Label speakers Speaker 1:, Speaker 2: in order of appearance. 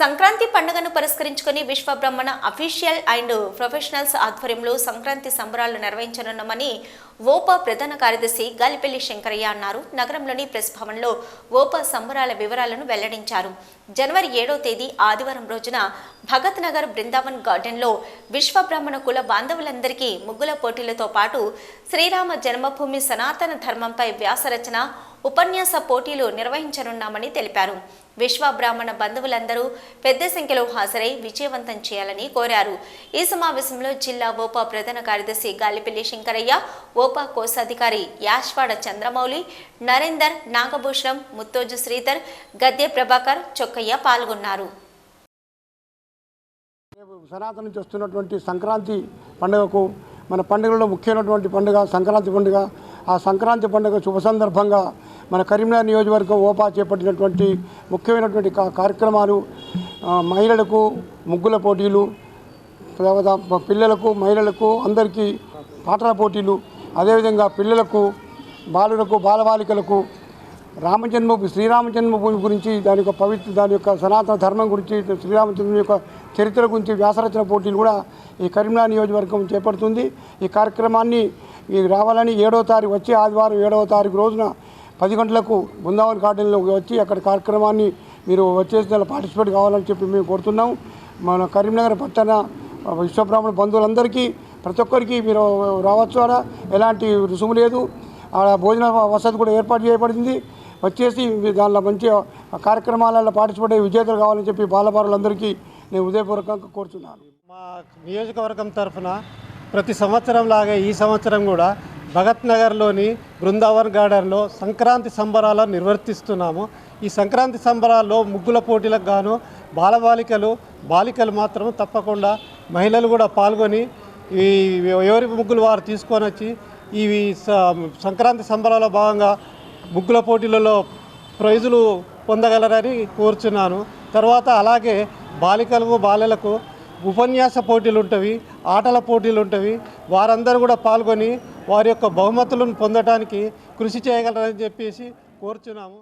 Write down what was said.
Speaker 1: సంక్రాంతి పండుగను పురస్కరించుకుని Vishwabrahmana official and professionals ఆధ్వర్యంలో సంక్రాంతి సంబరాలు నిర్వహించనున్నామని ఓపా ప్రధాన కార్యదర్శి గాలిపల్లి శంకరయ్య అన్నారు. నగరంలోని ప్రెస్ భవన్లో ఓపా సంబరాల వివరాలను వెల్లడించారు. జనవరి ఏడో తేదీ ఆదివారం రోజున భగత్ నగర్ బృందావన్ గార్డెన్లో విశ్వబ్రహ్మణ కుల బాంధవులందరికీ ముగ్గుల పోటీలతో పాటు శ్రీరామ జన్మభూమి సనాతన ధర్మంపై వ్యాసరచన ఉపన్యాస పోటీలు నిర్వహించనున్నామని తెలిపారు. విశ్వ బ్రాహ్మణ బంధువులందరూ పెద్ద సంఖ్యలో హాజరై విజయవంతం చేయాలని కోరారు. ఈ సమావేశంలో జిల్లా ఓపా ప్రధాన కార్యదర్శి గాలిపల్లి శంకరయ్య ఓపా కోశాధికారి యాష్వాడ చంద్రమౌళి నరేందర్ నాగభూషణం ముత్తోజు శ్రీధర్ గద్దె ప్రభాకర్ చొక్కయ్య పాల్గొన్నారు.
Speaker 2: సనాతన నుంచి వస్తున్నటువంటి సంక్రాంతి పండుగకు మన పండుగలో ముఖ్యమైనటువంటి పండుగ సంక్రాంతి పండుగ. ఆ సంక్రాంతి పండుగ శుభ సందర్భంగా మన కరీంనగర్ నియోజకవర్గం ఓపా చేపట్టినటువంటి ముఖ్యమైనటువంటి కార్యక్రమాలు మహిళలకు ముగ్గుల పోటీలు తర్వాత పిల్లలకు మహిళలకు అందరికీ పాటల పోటీలు అదేవిధంగా పిల్లలకు బాలులకు బాలబాలికలకు రామజన్మ శ్రీరామ జన్మభూమి గురించి దాని యొక్క పవిత్ర దాని యొక్క సనాతన ధర్మం గురించి శ్రీరామచంద్రుని యొక్క చరిత్ర గురించి వ్యాసరచన పోటీలు కూడా ఈ కరీంనగర్ నియోజకవర్గం చేపడుతుంది. ఈ కార్యక్రమాన్ని ఈ రావాలని ఏడవ తారీఖు వచ్చే ఆదివారం ఏడవ తారీఖు రోజున పది గంటలకు బృందావన్ గార్డెన్లోకి వచ్చి అక్కడ కార్యక్రమాన్ని మీరు వచ్చేసి దానిలో పార్టిసిపేట్ కావాలని చెప్పి మేము కోరుతున్నాం. మన కరీంనగర్ పట్టణ విశ్వబ్రాహ్మణ బంధువులందరికీ ప్రతి ఒక్కరికి మీరు రావచ్చు ఆడ. ఎలాంటి రుసుము లేదు. ఆడ భోజన వసతి కూడా ఏర్పాటు చేయబడింది. వచ్చేసి దానిలో మంచి కార్యక్రమాలలో పార్టిసిపేట్ అయ్యి విజేతలు కావాలని చెప్పి బాలబారులందరికీ నేను ఉదయపూర్వకంగా కోరుతున్నాను
Speaker 3: మా నియోజకవర్గం తరఫున ప్రతి సంవత్సరం లాగా ఈ సంవత్సరం కూడా భగత్ నగర్లోని బృందావన్ గార్డెన్లో సంక్రాంతి సంబరాలను నిర్వర్తిస్తున్నాము. ఈ సంక్రాంతి సంబరాల్లో ముగ్గుల పోటీలకు గాను బాలబాలికలు బాలికలు మాత్రం తప్పకుండా మహిళలు కూడా పాల్గొని ఈ ఎవరి ముగ్గులు వారు తీసుకొని వచ్చి ఇవి స- సంక్రాంతి సంబరాల్లో భాగంగా ముగ్గుల పోటీలలో ప్రైజులు పొందగలరని కోరుచున్నాను. తర్వాత అలాగే బాలికలకు బాలలకు ఉపన్యాస పోటీలు ఉంటవి ఆటల పోటీలు ఉంటవి. వారందరూ కూడా పాల్గొని వారి యొక్క బహుమతులను పొందడానికి కృషి చేయగలరని చెప్పేసి కోరుచున్నాము.